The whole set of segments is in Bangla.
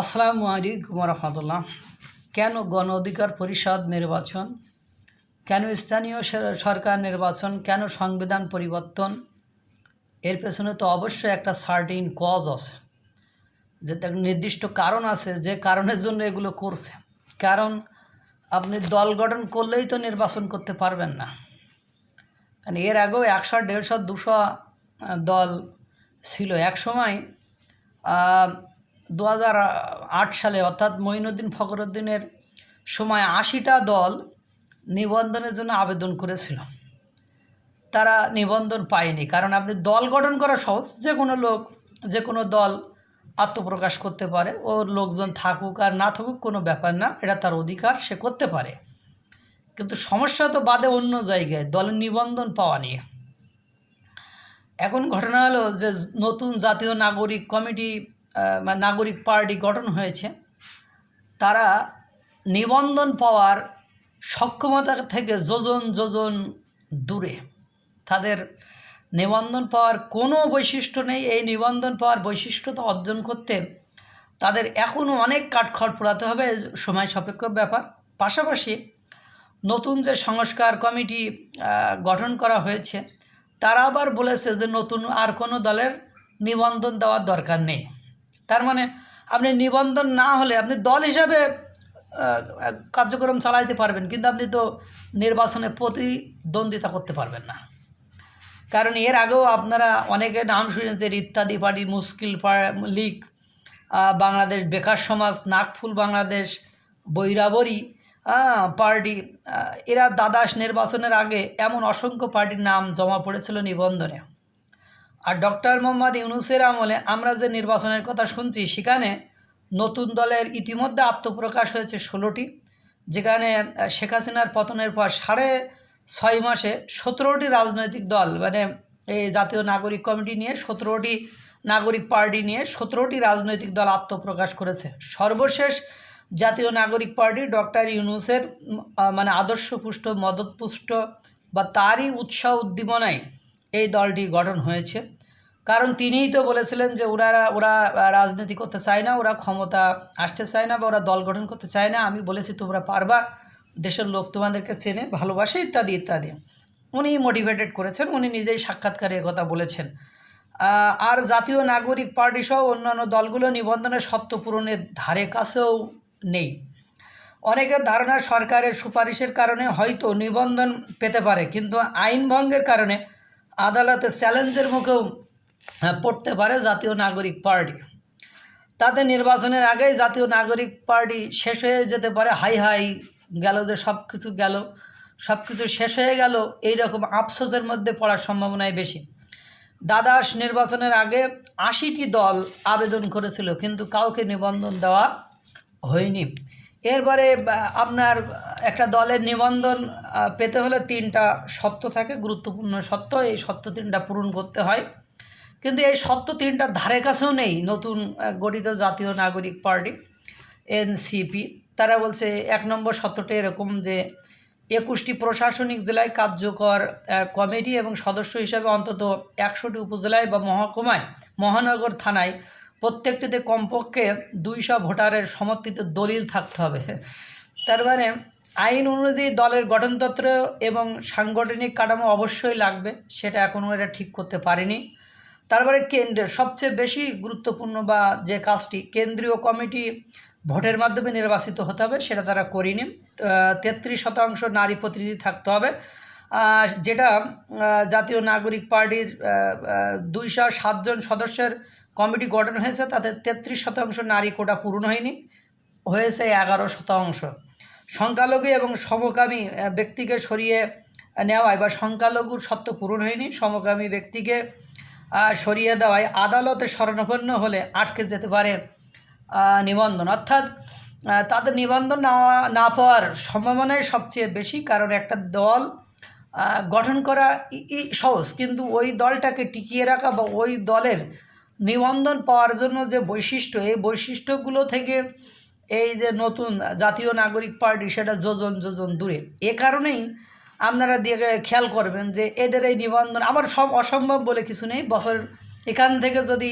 আসসালামু আলাইকুম রহমতুল্লাহ কেন গণ অধিকার পরিষদ নির্বাচন? কেন স্থানীয় সরকার নির্বাচন? কেন সংবিধান পরিবর্তন? এর পেছনে তো অবশ্যই একটা সার্টিন কজ আছে। যে নির্দিষ্ট কারণ আছে, যে কারণের জন্য এগুলো করছে। কারণ আপনি দল গঠন করলেই তো নির্বাচন করতে পারবেন না। কারণ এর আগেও একশো, দেড়শো, দুশো দল ছিল। এক সময় দু হাজার আট সালে, অর্থাৎ মঈনুদ্দিন ফখরুদ্দিনের সময় আশিটা দল নিবন্ধনের জন্য আবেদন করেছিল। তারা নিবন্ধন পায়নি, কারণ আপনি দল গঠন করা সহজ, যে কোনো লোক, যে কোনো দল আত্মপ্রকাশ করতে পারে ওর লোকজন থাকুক আর না থাকুক কোনো ব্যাপার না, এটা তার অধিকার, সে করতে পারে। কিন্তু সমস্যা তো বাদে অন্য জায়গায়, দলের নিবন্ধন পাওয়া নিয়ে। এখন ঘটনা হলো যে নতুন জাতীয় নাগরিক কমিটি নাগরিক পার্টি গঠন হয়েছে, তারা নিবন্ধন পাওয়ার সক্ষমতা থেকে যোজন যোজন দূরে। তাদের নিবন্ধন পাওয়ার কোনো বৈশিষ্ট্য নেই, এই নিবন্ধন পাওয়ার বৈশিষ্ট্যতা অর্জন করতে তাদের এখনও অনেক কাঠখড় পোড়াতে হবে সময় সাপেক্ষ ব্যাপার। পাশাপাশি নতুন যে সংস্কার কমিটি গঠন করা হয়েছে, তারা আবার বলেছে যে নতুন আর কোনো দলের নিবন্ধন দেওয়ার দরকার নেই। তার মানে আপনি নিবন্ধন না হলে আপনি দল হিসাবে কার্যক্রম চালাইতে পারবেন, কিন্তু আপনি তো নির্বাচনে প্রতিদ্বন্দ্বিতা করতে পারবেন না। কারণ এর আগেও আপনারা অনেকে নাম শুনেছেন ইত্যাদি পার্টি, মুশকিল লীগ বাংলাদেশ বেকার সমাজ, নাগফুল বাংলাদেশ, বৈরাবরী পার্টি এরা দাদাস নির্বাচনের আগে এমন অসংখ্য পার্টির নাম জমা পড়েছিল নিবন্ধনে। আর ডক্টর মোহাম্মদ ইউনুসের আমলে আমরা যে নির্বাচনের কথা শুনছি, সেখানে নতুন দলের ইতিমধ্যে আত্মপ্রকাশ হয়েছে ষোলোটি, যেখানে শেখ হাসিনার পতনের পর সাড়ে ছয় মাসে সতেরোটি রাজনৈতিক দল মানে এই জাতীয় নাগরিক কমিটি নিয়ে সতেরোটি নাগরিক পার্টি নিয়ে সতেরোটি রাজনৈতিক দল আত্মপ্রকাশ করেছে। সর্বশেষ জাতীয় নাগরিক পার্টি ডক্টর ইউনুসের মানে আদর্শপুষ্ট, মদতপুষ্ট বা তারই উৎসাহ উদ্দীপনায় এই দলটি গঠন হয়েছে। কারণ তিনিই তো বলেছিলেন যে ওনারা, ওরা রাজনীতি করতে চায় না, ওরা ক্ষমতা আসতে চায় না বা ওরা দল গঠন করতে চায় না। আমি বলেছি, তোমরা পারবা, দেশের লোক তোমাদেরকে চেনে, ভালোবাসে, ইত্যাদি ইত্যাদি। উনি মোটিভেটেড করেছেন, উনি নিজেই সাক্ষাৎকারে কথা বলেছেন। আর জাতীয় নাগরিক পার্টি সহ অন্যান্য দলগুলো নিবন্ধনের সত্য পূরণের ধারে কাছেও নেই। অনেকের ধারণা সরকারের সুপারিশের কারণে হয়তো নিবন্ধন পেতে পারে, কিন্তু আইন ভঙ্গের কারণে আদালতে চ্যালেঞ্জের মুখেও আহ, পড়তে পারে জাতীয় নাগরিক পার্টি। তাতে নির্বাচনের আগেই জাতীয় নাগরিক পার্টি শেষ হয়ে যেতে পারে। হাই হাই গেল যে সব কিছু গেল সব কিছু শেষ হয়ে গেল এই রকম আফসোসের মধ্যে পড়ার সম্ভাবনাই বেশি। দ্বাদশ নির্বাচনের আগে আশিটি দল আবেদন করেছিল কিন্তু কাউকে নিবন্ধন দেওয়া হয়নি। এরপরে আপনার একটা দলের নিবন্ধন পেতে হলে তিনটা সত্য থাকে, গুরুত্বপূর্ণ সত্য এই সত্য তিনটা পূরণ করতে হয়। কিন্তু এই সত্য তিনটার ধারে কাছেও নেই নতুন গঠিত জাতীয় নাগরিক পার্টি, এনসিপি। তারা বলছে, এক নম্বর সত্যটা এরকম যে, একুশটি প্রশাসনিক জেলায় কার্যকর কমিটি এবং সদস্য হিসাবে অন্তত একশোটি উপজেলায় বা মহকুমায় মহানগর থানায় প্রত্যেকটিতে কমপক্ষে দুইশো ভোটারের সমর্থিত দলিল থাকতে হবে। তার মানে আইন অনুযায়ী দলের গঠনতন্ত্র এবং সাংগঠনিক কাঠামো অবশ্যই লাগবে, সেটা এখনও এটা ঠিক করতে পারেনি। তারপরে কেন্দ্রের সবচেয়ে বেশি গুরুত্বপূর্ণ বা যে কাজটি কেন্দ্রীয় কমিটি ভোটের মাধ্যমে নির্বাচিত হতে হবে, সেটা তারা করিনি। তেত্রিশ শতাংশ নারী প্রতিনিধি থাকতে হবে। যেটা জাতীয় নাগরিক পার্টির দুইশো সাতজন সদস্যের কমিটি গঠন হয়েছে, তাতে তেত্রিশ শতাংশ নারী কোটা পূরণ হয়নি, হয়েছে এগারো শতাংশ। সংখ্যালঘু এবং সমকামী ব্যক্তিকে সরিয়ে নেওয়ায় বা সংখ্যালঘুর সত্য পূরণ হয়নি, সমকামী ব্যক্তিকে সরিয়ে দেওয়ায় আদালতে শরণাপন্ন হলে আটকে যেতে পারে নিবন্ধন। অর্থাৎ তাদের নিবন্ধন না না পাওয়ার সম্ভাবনাই সবচেয়ে বেশি, কারণ একটা দল গঠন করা সহজ। কিন্তু ওই দলটাকে টিকিয়ে রাখা বা ওই দলের নিবন্ধন পাওয়ার জন্য যে বৈশিষ্ট্য, এই বৈশিষ্ট্যগুলো থেকে এই যে নতুন জাতীয় নাগরিক পার্টি, সেটা যোজন যোজন দূরে। এ কারণেই আপনারা দিয়ে খেয়াল করবেন যে এদের এই নিবন্ধন আবার সব অসম্ভব বলে কিছু নেই। বছর, এখান থেকে যদি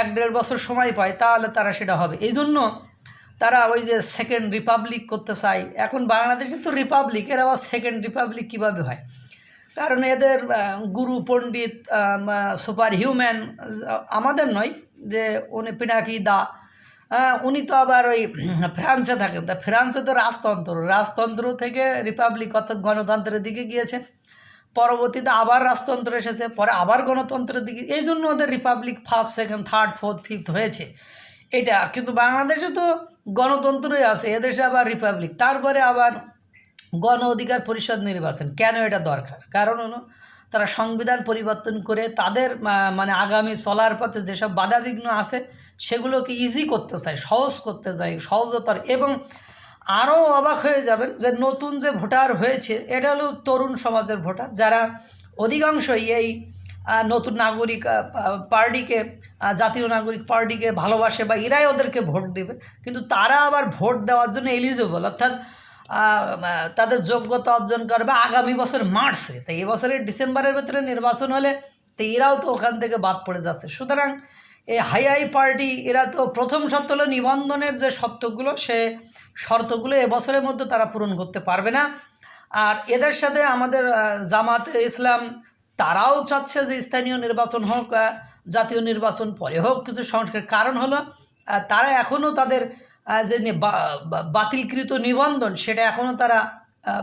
এক দেড় বছর সময় পায়, তাহলে তারা সেটা হবে। এই জন্য তারা ওই যে সেকেন্ড রিপাবলিক করতে চায়। এখন বাংলাদেশে তো রিপাবলিক, এর আবার সেকেন্ড রিপাবলিক কীভাবে হয়? কারণ এদের গুরু, পণ্ডিত সুপার হিউম্যান আমাদের নয় যে উনি পিনাকি দা উনি তো আবার ওই ফ্রান্সে থাকেন। তা ফ্রান্সে তো রাজতন্ত্র। রাজতন্ত্র থেকে রিপাবলিক অর্থাৎ গণতন্ত্রের দিকে গিয়েছে। পরবর্তীতে আবার রাজতন্ত্র এসেছে, পরে আবার গণতন্ত্রের দিকে। এই জন্য ওদের republic first, second, third, fourth, fifth হয়েছে। এটা, কিন্তু বাংলাদেশে তো গণতন্ত্রই আছে, এদেশে আবার রিপাবলিক। তারপরে আবার গণ অধিকার পরিষদ নির্বাচন। কেন এটা দরকার? কারণ হলো, তারা সংবিধান পরিবর্তন করে তাদের মানে আগামী চলার পথে যেসব বাধাবিঘ্ন আছে, সেগুলোকে ইজি করতে চায়, সহজ করতে চায়, সহজতর এবং আরও অবাক হয়ে যাবেন যে নতুন যে ভোটার হয়েছে, এটা হলো তরুণ সমাজের ভোটার, যারা অধিকাংশই এই নতুন নাগরিক পার্টিকে জাতীয় নাগরিক পার্টিকে ভালোবাসে বা এরাই ওদেরকে ভোট দেবে। কিন্তু তারা আবার ভোট দেওয়ার জন্য এলিজিবল অর্থাৎ তাদের যোগ্যতা অর্জন করবে আগামী বছর মার্চে। তো এই বছরের ডিসেম্বরের ভেতরে নির্বাচন হলে তো এরাও তো ওখান থেকে বাদ পড়ে যাচ্ছে। সুতরাং এই হাই হাই পার্টি, এরা তো প্রথম শর্ত হলো নিবন্ধনের যে শর্তগুলো, সে শর্তগুলো এবছরের মধ্যে তারা পূরণ করতে পারবে না। আর এদের সাথে আমাদের জামাত ইসলাম, তারাও চাচ্ছে যে স্থানীয় নির্বাচন হোক জাতীয় নির্বাচন পরে হোক, কিছু সংস্কার কারণ হলো তারা এখনও তাদের যে বাতিলকৃত নিবন্ধন, সেটা এখনও তারা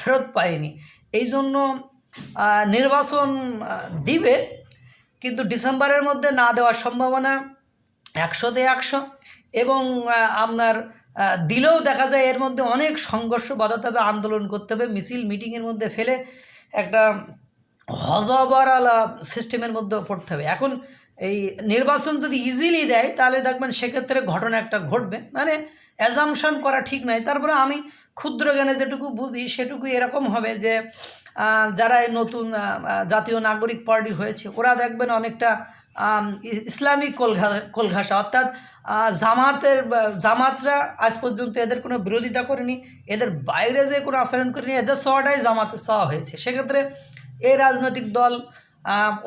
ফেরত পায়নি। এই জন্য নির্বাচন দিবে, কিন্তু ডিসেম্বরের মধ্যে না দেওয়ার সম্ভাবনা একশোতে একশো এবং আপনার দিলেও দেখা যায় এর মধ্যে অনেক সংঘর্ষ বাধাতে হবে, আন্দোলন করতে হবে, মিছিল, মিটিংয়ের মধ্যে ফেলে একটা হজবরালা সিস্টেমের মধ্যে পড়তে হবে। এখন এই নির্বাচন যদি ইজিলি দেয়, তাহলে দেখবেন সেক্ষেত্রে ঘটনা একটা ঘটবে। মানে অ্যাজামশন করা ঠিক নাই। তারপরে আমি ক্ষুদ্র জ্ঞানে যেটুকু বুঝি সেটুকু এরকম হবে যে যারা নতুন জাতীয় নাগরিক পার্টি হয়েছে, ওরা দেখবেন অনেকটা ইসলামিক কলঘা, কলঘাসা। অর্থাৎ জামাতের জামাতরা আজ পর্যন্ত এদের কোনো বিরোধিতা করেনি। এদের বাইরে যে কোনো আচরণ করেনি, এদের সওয়াটাই জামাতের চাওয়া হয়েছে। সেক্ষেত্রে এই রাজনৈতিক দল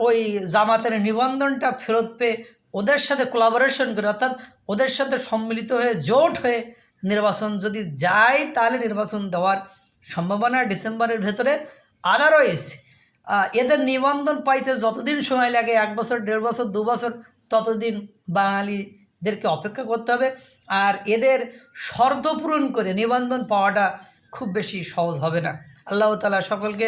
ওই জামাতের নিবন্ধনটা ফেরত পেয়ে ওদের সাথে কোলাবোরেশন করে, অর্থাৎ ওদের সাথে সম্মিলিত হয়ে, জোট হয়ে নির্বাচন যদি যায়, তাহলে নির্বাচন দেওয়ার সম্ভাবনা ডিসেম্বরের ভেতরে আদারওয়াইজ এদের নিবন্ধন পাইতে যতদিন সময় লাগে, এক বছর, দেড় বছর, দু বছর, ততদিন বাঙালিদেরকে অপেক্ষা করতে হবে। আর এদের শর্ত পূরণ করে নিবন্ধন পাওয়াটা খুব বেশি সহজ হবে না। আল্লাহ তালা সকলকে